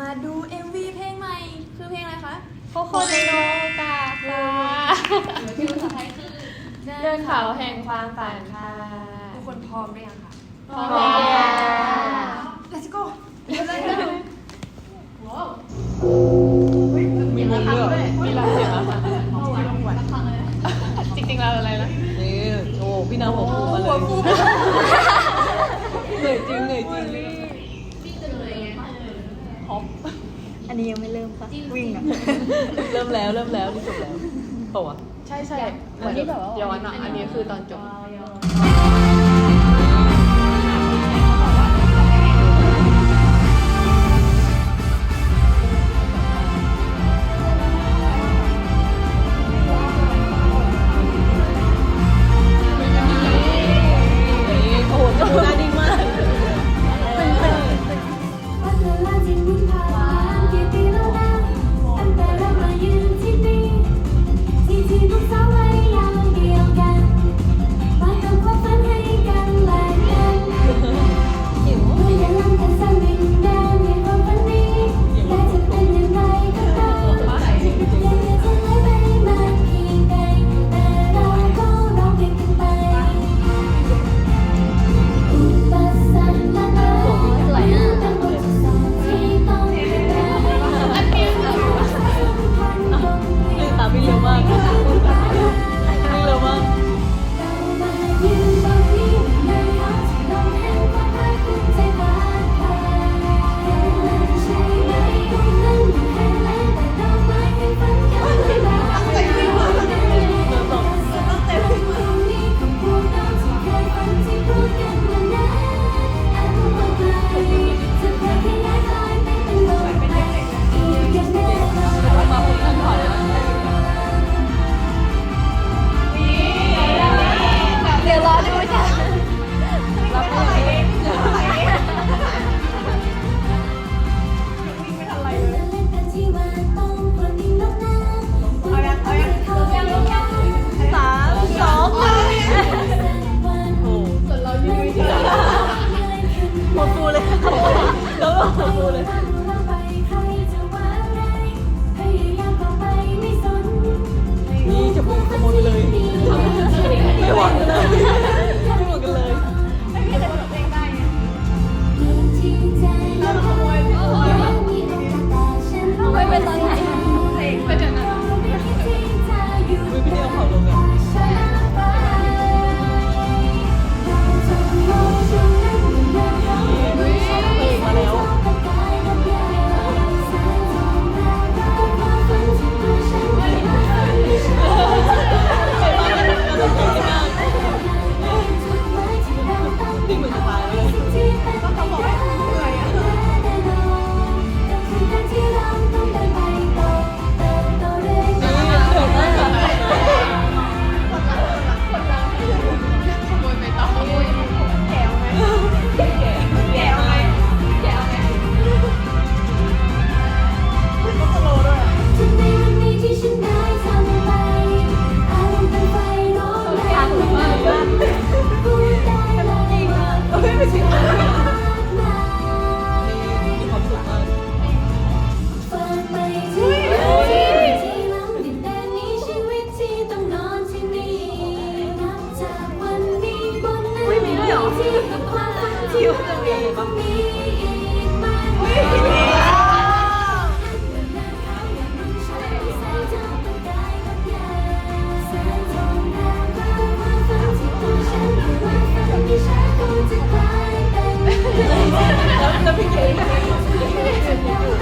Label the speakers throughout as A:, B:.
A: มาดู MV เพลงใหม่ คือเพลงอะไรคะ
B: โคโคเนโนกาค่ะ
A: ชื่อภาษาไทยคือ
B: เดินเขาแห่งความฝันค่ะ
A: ทุกคนพร้อมหรือยังคะ
B: พร้อมแล้ว
A: Let's go เริ่มเลยค่ะว้าว
B: มีมุมด้วยมีลายเสียงแล้วค่ะจริงๆเราอะไรนะ
C: นี่โอ้พี่นางหัวฟูมาเลยเหนื่อยจริงเหนื่อยจริง
D: อันนี้ยังไม่เริ่มปะวิ่งอะ
C: เริ่มแล้วเริ่มแล้วนี่จบแล้วเปล่าวะ
B: ใช่ใช่เหมือนแบบย้อนอะอันนี้คือตอนจบ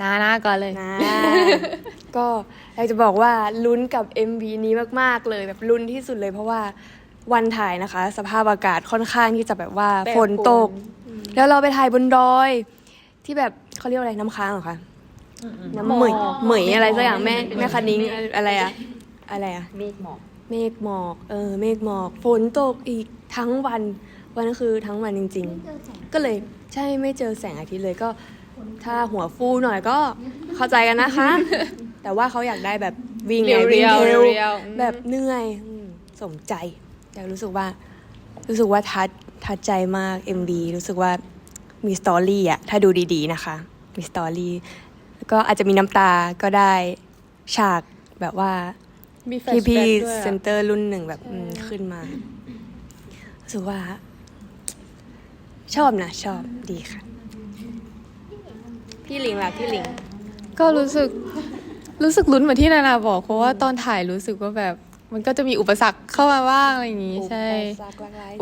C: นา
E: หน้าก่
B: อนเลย
A: นะ ก็อยากจะบอกว่าลุ้นกับ MV นี้มากๆเลยแบบลุ้นที่สุดเลยเพราะว่าวันถ่ายนะคะ สภาพอากาศค่อนข้างที่จะแบบว่า
F: แปร
A: ฝ
F: ปรวน
A: นตก แล้วเราไปถ่ายบนดอย ที่แบบเขาเรียกว่าอะไรน้ำค้างเหรอคะน้ำเหมยเหมยอะไรสักอย่างแม่แม่คันนิ้งอะไรอะอะไรอะ
F: เมฆหมอก
A: เมฆหมอก เออ เมฆหมอก ฝนตกอีกทั้งวัน วันนั้นคือทั้งวันจริง ๆ ก็เลยใช่ไม่เจอแสงอาทิตย์เลยก็ ถ้าหัวฟูหน่อยก็เข้าใจกันนะคะ แต่ว่าเขาอยากได้แบบวิ่งไง
B: เรี
A: วิ่ง
B: ยวๆ
A: เทรล
B: เรียวๆ
A: แบบเหนื่อยอืมสมใจแต่รู้สึกว่า รู้สึกว่าทัดทัดใจมาก MV รู้สึกว่ามีสตอรี่อะถ้าดูดีๆนะคะ มีสตอรี่แล้วก็อาจจะมีน้ำตาก็ได้ฉากแบบว่า
B: มีแฟล
A: พี่
B: ช
A: พี่
B: แบ็กด้วย
A: เซ
B: อะ
A: นเตอร์รุ่นหนึ่งแบบอืมขึ้นมารู้สึกว่า ชอบนะ ชอบดีค่ะ พี่หลิงล่ะพี่หลิง
B: ก็รู้สึกรู้สึกลุ้นเหมือนที่นานาบอกเพราะว่าตอนถ่ายรู้สึกว่าแบบมันก็จะมีอุปสรรคเข้ามาบ้างอะไรอย่างงี้ใช่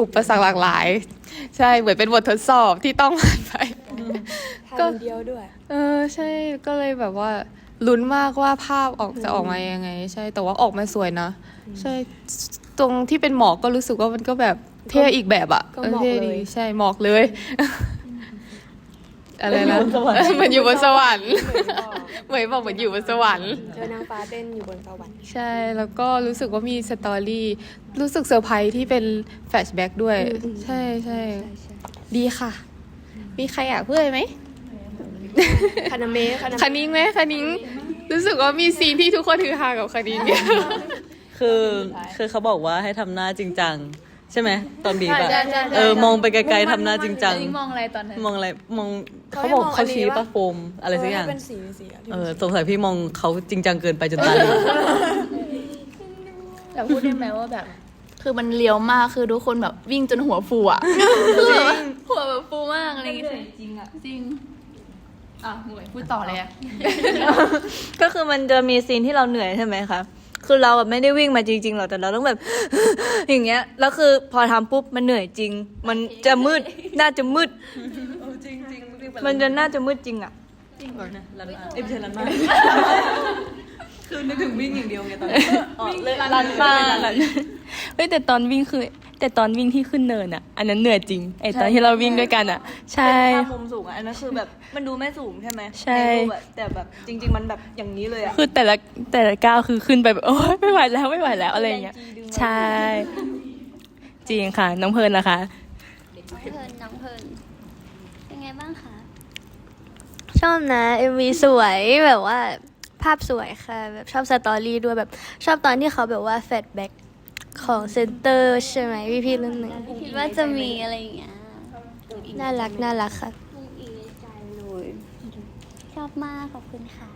B: อุปสรรคหลากหลาย ใช่เหมือนเป็นบททดสอบที่ต้องผ่านไป
A: ทางเดียวด้วย
B: เออใช่ก็เลยแบบว่าลุ้นมากว่าภาพออกจะออกมายังไง ใช่แต่ว่าออกมาสวยนะใช่ตรงที่เป็นหมอกก็รู้สึกว่ามันก็แบบเท่อีกแบบอะ
A: ก็หมอก
B: เท่
A: เลย
B: ดีใช่หมอกเลย อะไรนะเหมือนอยู่บนสวรรค์เหมือนบอกเหมือนอยู่บนสวรรค์
A: เจอนางฟ้าเต้นอยู่บนสวรรค์
B: ใช่ แล้วก็รู้สึกว่ามีสตอรี่ รู้สึกเซอร์ไพรส์ที่เป็นแฟลชแบ็กด้วย ใช่ใช่ดีค่ะ มีใครอยากพูดอะไรไหม
A: คานาเมะคานา
B: ค
A: เมะ
B: ณิงไหมคณิง รู้สึกว่ามีซีนที่ทุกคนฮือฮากับคณิง
G: คือคือเขาบอกว่าให้ทำหน้าจริงจังใช่ไหมตอนบีบอะ
C: ใช่ใช่ใช่
G: เออมองไปไกลๆทำหน้าจริงจัง
C: อันนี้มองอะไรตอนนั้น
G: มองอะไรมอง เขาบอกเขาชี้ปะโฟมอะไรสักอย่าง
A: เป็นสีสีอะที่
G: เออสงสัยพี่มองเขาจริงจังเกินไปจนตาเหลือก
C: แต่พูดได้ไหมว่าแบบ คือมันเลี้ยวมากคือทุกคนแบบวิ่งจนหัวฟูอะคือแบบว่าหัวแบบฟูมากอะไรอย่างเงี้ยจริงอะจริงอะหน่วยพูดต่อเลยอะ
F: ก็คือมันจะมีซีนที่เราเหนื่อยใช่ไหมคะคือเราแบบไม่ได้วิ่งมาจริงๆหรอกแต่เราต้องแบบ อย่างเงี้ยแล้วคือพอทำปุ๊บมันเหนื่อยจริง มันจะมืดน่าจะมืด มันจะน่าจะมืดจริงอะ
G: ลันมาเอ้ยไม่ใช่ลันมาคือนึกถึงวิ่งอย่างเดียวไงตอนนี้วิ่งเลยลันมา
F: เฮ้ยแต่ตอนวิ่งคือ แต่ตอนวิ่งที่ขึ้นเนินอะ อันนั้นเหนื่อยจริงไอตอนที่เราวิ่งด้วยกันอะ ใช่
D: ภาพมุมสูงอะอันนั้นคือแบบมันดูไม่สูงใช่ไหม
F: ใช่
D: นรูปอะแต่แบบจริง ๆ มันแบบอย่างนี้เลยอะ
F: คือแต่ละแต่ละก้าวคือขึ้นไปแบบโอ๊ยไม่ไหวแล้วไม่ไหวแล้วอะไรอย่างเงี้ยใช่ จริงค่ะ น้องเพลินนะคะ
H: น้องเพลินน้องเพลินเป็นไงบ้างคะ
A: ช อบนะ MV สวยแบบว่าภาพสวยค่ะแบบชอบสตอรี่ด้วยแบบชอบตอนที่เขาแบบว่าแฟลชแบ็กของเซนเตอร์ใช่ไหมพี่พี่ๆรุ่นหนึ่ง
H: คิดว่าจะมีอะไรอย่างเงี้ย
A: น่ารักน่ารักค่ะ
H: อิงในใจเลยชอบมากขอบคุณค่ะ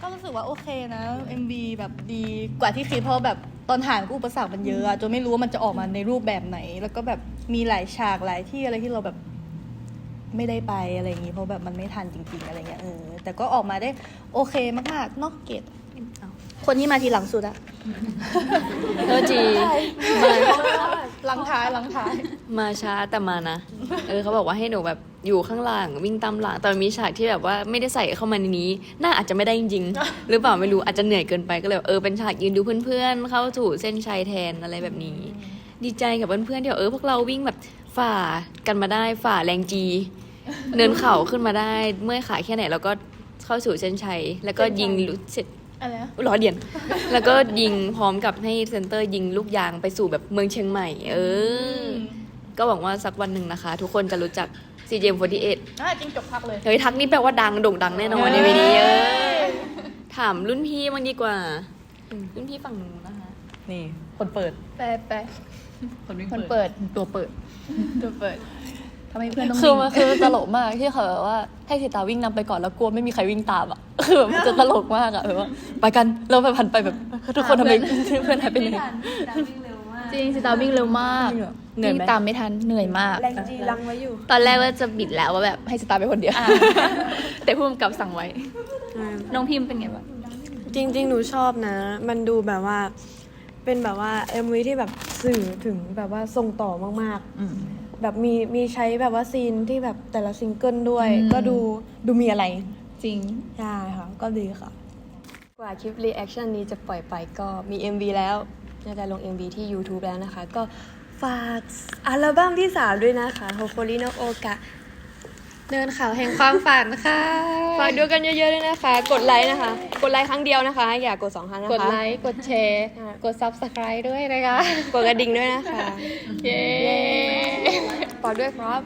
I: ก็รู้สึกว่าโอเคนะ MV แบบดีกว่าที่คิดเพราะแบบตอนถ่ายก็อุปสรรคมันเยอะอะจนไม่รู้ว่ามันจะออกมาในรูปแบบไหน แล้วก็แบบมีหลายฉากหลายที่อะไรที่เราแบบ ไม่ได้ไปอะไรอย่างงี้เพราะแบบมันไม่ทันจริง ๆ อะไรเงี้ยเออแต่ก็ออกมาได้โอเคมากๆเนอกเกตคนที่มาทีหลังสุดอะ
G: เธอจี
I: หลังท้ายหลังท้าย
J: มาช้าแต่มานะ เออเขาบอกว่าให้หนูแบบอยู่ข้างหลังวิ่งตามหลังแต่มันมีฉากที่แบบว่าไม่ได้ใส่เข้ามาในนี้ น่าอาจจะไม่ได้จริงๆ หรือเปล่าไม่รู้อาจจะเหนื่อยเกินไปก็เลยแบบเออเป็นฉากยืนดูเพื่อนๆ เข้าสู่เส้นชัยแทนอะไรแบบนี้ ดีใจกับเพื่อนๆที่แบบเออพวกเราวิ่งแบบฝ่ากันมาได้ฝ่าแรงจี เนินเข่าขึ้นมาได้ เมื่อยขาแค่ไหนแล้วก็เข้าสู่เส้นชัย แล้วก็ยิงลุเสร็จ
I: อะไรนะ
J: ล้อเดียน แล้วก็ยิงพร้อมกับให้เซนเตอร์ยิงลูกยางไปสู่แบบเมืองเชียงใหม่ เออ ก็หวังว่าสักวันหนึ่งนะคะ ทุกคนจะรู้จัก CGM48
I: อะจริงจบพักเลย
J: เฮ้ยทักนี่แปลว่าดังโด่งดังแน่นอนในวันนี้เออถามรุ่นพี่มันดีกว่า รุ่นพี่ฝั่งนู้นนะคะ
G: นี่ คนเปิด
C: แปลแปล
G: คนวิ่ง
C: คน
G: เปิด
C: เปิดตัวเปิด ตัวเปิด ทำไมเพื่อนต้อง
I: คือ
C: วิ่ง
I: มันคือมันตลกมากที่เขาแบบว่าให้สิตาวิ่งนำไปก่อนแล้วกลัวไม่มีใครวิ่งตามอะคือแบบมันจะตลกมากอะแบบว่าไปกันเราไปผ่านไปแบบทุกคนทำไมเพื่อนหายไปไหน
C: จริงสิตาวิ่งเร็วมาก
I: เหนื่อยไหม
C: วิ่งตามไม่ทันเหนื่อยมาก
A: แรงจีรังไว้อยู่
C: ตอนแรกว่าจะบิดแล้วว่าแบบให้สตาร์ไปคนเดียว แต่ผู้กำกับสั่งไว้ น้องพิมพ์เป็นไงบ้าง
A: จริง ๆ หนูชอบนะ มันดูแบบว่า เป็นแบบว่า MV ที่แบบสื่อถึงแบบว่าส่งต่อมากๆ แบบมีมีใช้แบบว่าซีนที่แบบแต่ละซิงเกิลด้วย
C: อืม
A: ก็ดูดูมีอะไร
C: จริง
A: ใช่ค่ะ ก็ดีค่ะ กว่าคลิปรีแอคชั่นนี้จะปล่อยไปก็มี MV แล้วน่าจะลง MV ที่ YouTube แล้วนะคะ ก็ฝากอัลบั้มที่ 3 ด้วยนะคะ Hopefully no Oka
B: เดินเขาแห่งความฝันค่ะ
A: ฝากดูกันเยอะๆด้วยนะคะ กดไลค์นะคะ กดไลค์ครั้งเดียวนะคะ อย่ากดสองครั้งนะคะ
B: กดไลค์ กดแชร์ กด Subscribe ด้วยนะคะ
A: กดกระดิ่งด้วยนะคะ
B: เย้
A: ฝากด้วยครับ